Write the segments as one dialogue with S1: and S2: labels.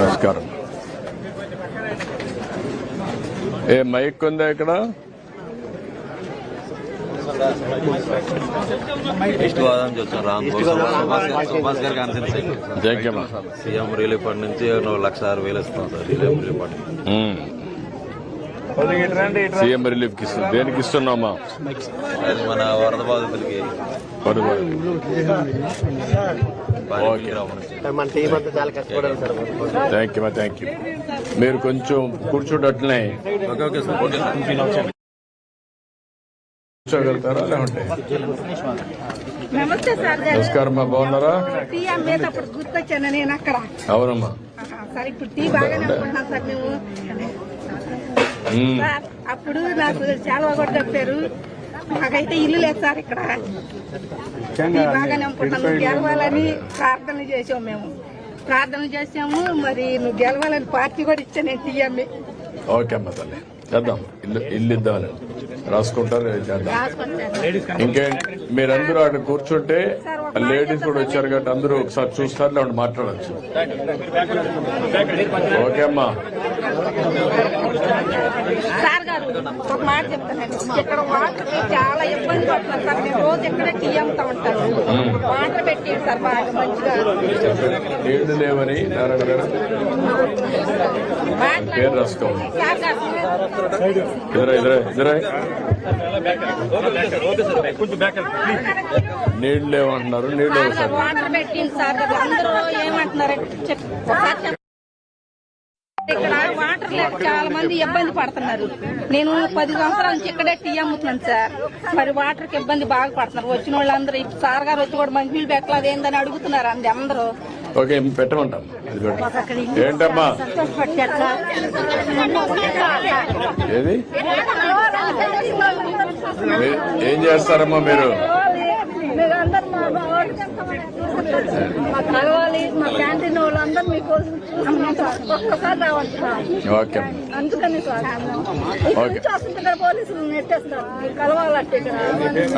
S1: నమస్కారం. ఏ మైక్ ఉందా ఇక్కడ?
S2: సీఎం రిలీఫ్ ఫండ్ నుంచి లక్ష ఆరు వేలు ఇస్తాం sir relief relief
S1: fund CM రిలీఫ్కి ఇస్తుంది దేనికి ఇస్తున్నామా?
S2: మన వరద బాధితులకి. బాధితులకి.
S1: థ్యాంక్ యూ థ్యాంక్ యూ మీరు కొంచెం
S2: సార్.
S1: కూర్చోగలుగుతారా? లేకుంటే?
S3: నమస్తే సార్ గారు
S1: నమస్కారం అమ్మా బాగున్నారా?
S3: టీ అమ్మేటప్పుడు గుర్తొచ్చాను నేను అక్కడ.
S1: అవునమ్మా.
S3: సార్ ఇప్పుడు టీ బాగానే అనుకుంటున్నాం సార్ మేము. అప్పుడు నాకు చాలా కూడా చెప్పారు మాకైతే ఇల్లు లేదు సార్ ఇక్కడ. గెలవాలని ప్రార్థనలు చేసాము మేము. ప్రార్థనలు చేసాము మరి నువ్వు గెలవాలని పార్టీ కూడా ఇచ్చాను నేను టీ అమ్మి
S1: ఓకే అమ్మా తల్లి. చేద్దాం. ఇల్లు ఇల్లు ఇద్దామని. రాసుకుంటారు చేద్దాం. ఇంకే మీరందరూ అక్కడ కూర్చుంటే లేడీస్ కూడా వచ్చారు కాబట్టి అందరూ ఒకసారి చూస్తారు లేకుంటే మాట్లాడచ్చు. ఓకే అమ్మా.
S3: ఒక మాట చెప్తానండి ఇక్కడ వాటర్ చాలా ఇబ్బంది పడుతున్నాం సార్. మేము రోజు ఇక్కడే టీ అమ్ముతా ఉంటాము వాటర్ పెట్టి సార్ బాగా మంచిగా.
S1: పేరు రాసుకోండి నీళ్ళు లేవంటున్నారు
S3: గారు వాటర్ పెట్టింది సార్. అందరూ చెప్పండి. ఇక్కడ లేక చాలా మంది ఇబ్బంది పడుతున్నారు. నేను పది సంవత్సరాల నుంచి ఇక్కడే టీ అమ్ముతున్నాను సార్. మరి వాటర్కి ఇబ్బంది బాగా పడుతున్నారు. వచ్చిన వాళ్ళందరూ సార్ గారు వచ్చి కూడా మంచి నీళ్ళు పెట్టలేదు ఏందని అడుగుతున్నారు అండి అందరూ.
S1: ఓకే పెట్టమంటాం. ఏంటమ్మా? ఏది? ఏం చేస్తారమ్మా మీరు?
S3: కలవాలి. మా క్యాంటీన్ వాళ్ళందరూ మీకోసం చూస్తున్నాం సార్ ఒక్కసారి రావాలి సార్.
S1: ఓకే.
S3: అందుకని సార్.
S1: ఓకే.
S3: చూస్తుంటే ఇక్కడ పోలీసులు నెట్టేస్తారు. మీరు కలవాలంటే ఇక్కడ.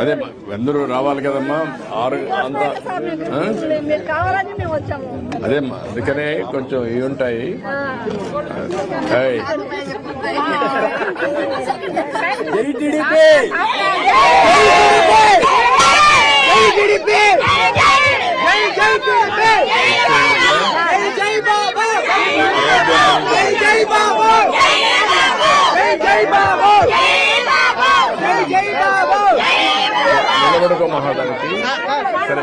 S1: అదే అందరూ రావాలి కదమ్మా. ఆరు అంతా.
S3: సార్ మీకు?
S1: ఆ?
S3: మీరు కావాలని మేము వచ్చాము.
S1: అదేమ్మా అందుకనే కొంచెం ఇవి ఉంటాయి. ఏయ్, నిలబడుకో మహాదానికి సరే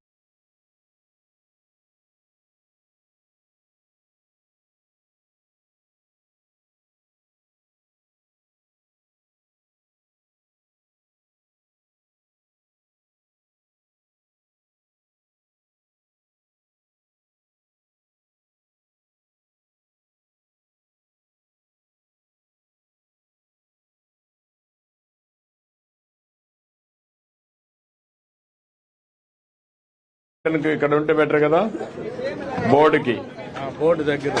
S1: ఇక్కడ ఉంటే బెటర్ కదా? బోర్డుకి.
S4: బోర్డు దగ్గర.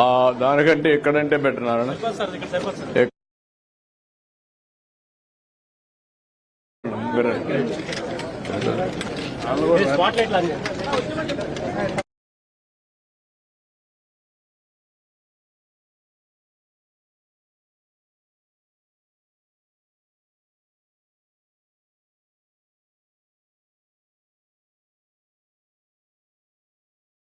S1: ఆ దానికంటే ఎక్కడంటే బెటర్ నారాయణ.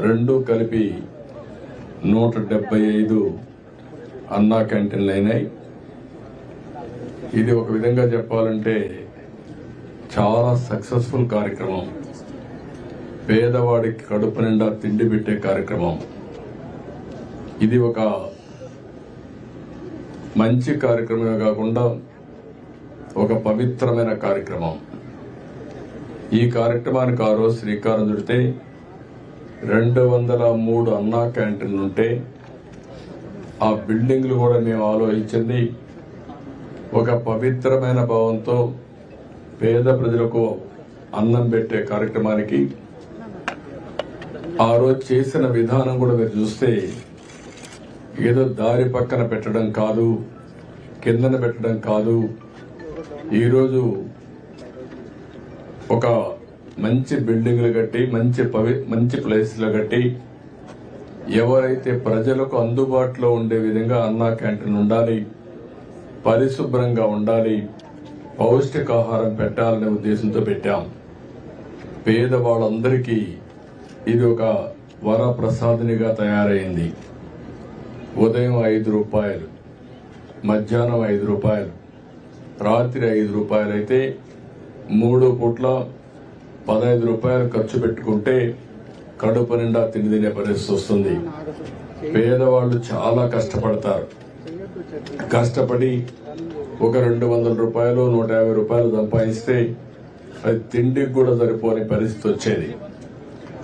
S1: రెండు కలిపి నూట డెబ్బై ఐదు అన్నా క్యాంటీన్లు అయినాయి. ఇది ఒక విధంగా చెప్పాలంటే చాలా సక్సెస్ఫుల్ కార్యక్రమం. పేదవాడికి కడుపు నిండా తిండి పెట్టే కార్యక్రమం. ఇది ఒక మంచి కార్యక్రమమే కాకుండా ఒక పవిత్రమైన కార్యక్రమం. ఈ కార్యక్రమానికి ఆ రోజు శ్రీకారం చుడితే రెండు వందల మూడు అన్నా క్యాంటీన్లు ఉంటే ఆ బిల్డింగ్లు కూడా మేము ఆలోచించింది ఒక పవిత్రమైన భావంతో పేద ప్రజలకు అన్నం పెట్టే కార్యక్రమానికి. ఆ రోజు చేసిన విధానం కూడా మీరు చూస్తే ఏదో దారి పక్కన పెట్టడం కాదు కిందన పెట్టడం కాదు. ఈరోజు ఒక మంచి బిల్డింగ్లు కట్టి మంచి పవి మంచి ప్లేస్లు కట్టి ఎవరైతే ప్రజలకు అందుబాటులో ఉండే విధంగా అన్నా క్యాంటీన్ ఉండాలి పరిశుభ్రంగా ఉండాలి పౌష్టికాహారం పెట్టాలనే ఉద్దేశంతో పెట్టాం. పేదవాళ్ళందరికీ ఇది ఒక వరప్రసాదినిగా తయారైంది. ఉదయం ఐదు రూపాయలు మధ్యాహ్నం ఐదు రూపాయలు రాత్రి ఐదు రూపాయలైతే మూడు పూట్ల పదహైదు రూపాయలు ఖర్చు పెట్టుకుంటే కడుపు నిండా తిండి తినే పరిస్థితి వస్తుంది. పేదవాళ్ళు చాలా కష్టపడతారు. కష్టపడి ఒక రెండు వందల రూపాయలు నూట యాభై రూపాయలు సంపాదిస్తే అది తిండికి కూడా సరిపోని పరిస్థితి వచ్చేది.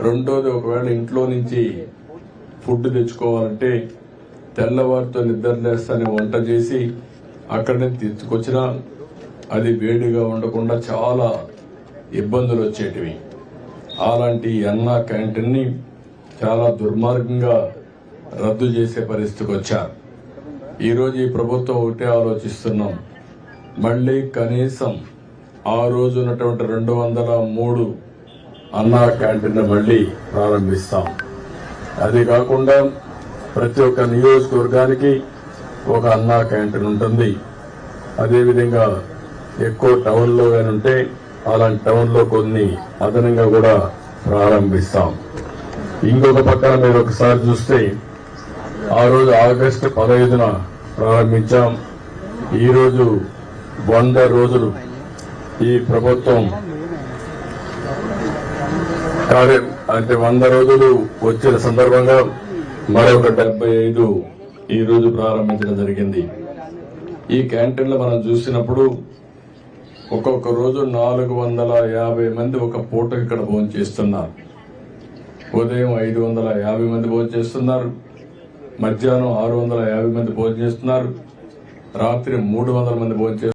S1: రెండోది ఒకవేళ ఇంట్లో నుంచి ఫుడ్ తెచ్చుకోవాలంటే తెల్లవారితో నిద్ర లేస్తానే వంట చేసి అక్కడనే తీసుకొచ్చినా అది వేడిగా ఉండకుండా చాలా ఇబ్బందులు వచ్చేటివి. అలాంటి అన్న క్యాంటీన్ని చాలా దుర్మార్గంగా రద్దు చేసే పరిస్థితికి వచ్చారు. ఈరోజు ఈ ప్రభుత్వం ఒకటే ఆలోచిస్తున్నాం. మళ్ళీ కనీసం ఆ రోజు ఉన్నటువంటి రెండు వందల మూడు అన్నా క్యాంటీన్ మళ్ళీ ప్రారంభిస్తాం. అది కాకుండా ప్రతి ఒక్క నియోజకవర్గానికి ఒక అన్నా క్యాంటీన్ ఉంటుంది. అదేవిధంగా ఎక్కువ టౌన్లో కానీ ఉంటే అలాంటి టౌన్లో కొన్ని అదనంగా కూడా ప్రారంభిస్తాం. ఇంకొక పక్కన మీరు ఒకసారి చూస్తే ఆ రోజు ఆగస్టు పదహైదున ప్రారంభించాం. ఈ రోజు వంద రోజులు ఈ ప్రభుత్వం కార్య అంటే వంద రోజులు వచ్చిన సందర్భంగా మరొక డెబ్బై ఐదు ఈ రోజు ప్రారంభించడం జరిగింది. ఈ క్యాంటీన్లో మనం చూసినప్పుడు ఒక్కొక్క రోజు నాలుగు వందల యాభై మంది ఒక పూట ఇక్కడ భోజనం చేస్తున్నారు. ఉదయం ఐదు వందల యాభై మంది భోజనం చేస్తున్నారు. మధ్యాహ్నం ఆరు వందల యాభై మంది భోజనం చేస్తున్నారు. రాత్రి మూడు వందల మంది భోజనం చేస్తున్నారు.